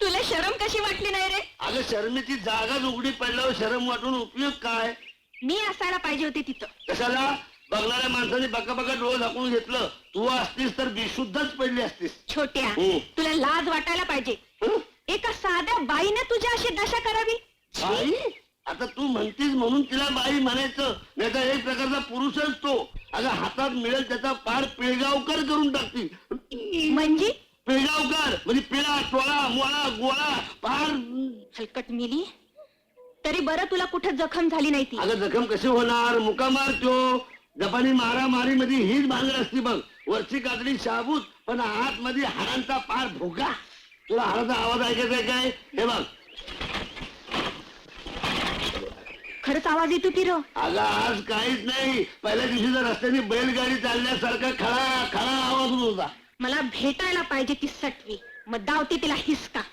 तुला शरम कशी वाटली नाही रे? अगं शर्मेची जागाच उघडी पडल्यावर शरम वाटून उपयोग काय? मी असायला पाहिजे होते तिथं. कशाला? बघणाऱ्या माणसाने बका बका डोळं झाकून घेतलं. तू असतीस तर बेशुद्धच पडली असतीस. छोट्या हो. तुला लाज वाटायला पाहिजे. हं? एका साध्या बाईने तुझ्या अशी दशा करावी? बाई? आता तू म्हणतीस म्हणून तिला बाई म्हणायचं. नाही तर एक प्रकारचा पुरुषच तो. अगं हातात मिळेल त्याचा पार पिळगावकर करून टाकतील. म्हणजे? पिळगावकर? म्हणजे पिळा टोळा मोळा गोळा पार. हलकट मिली. तरी बरं तुला कुठं जखम झाली नाही ती. अगं जखम कशी होणार? मुका मारतो. जपानी मारामारी मध्ये हीच भांगड असते बघ. वरची कातडी शाबूत पण आतमध्ये हाडांचा पार भोगा. तुला हाडाचा आवाज ऐकायचा आहे काय? हे बघ. खरंच आवाज येतो की र? अगं आज काहीच नाही. पहिल्या दिवशी जर रस्त्याने बैलगाडी चालल्यासारखा खळा खळा आवाज होत होता. मला भेटायला पाहिजे ती सटवी. मग दावते तिला हिसका.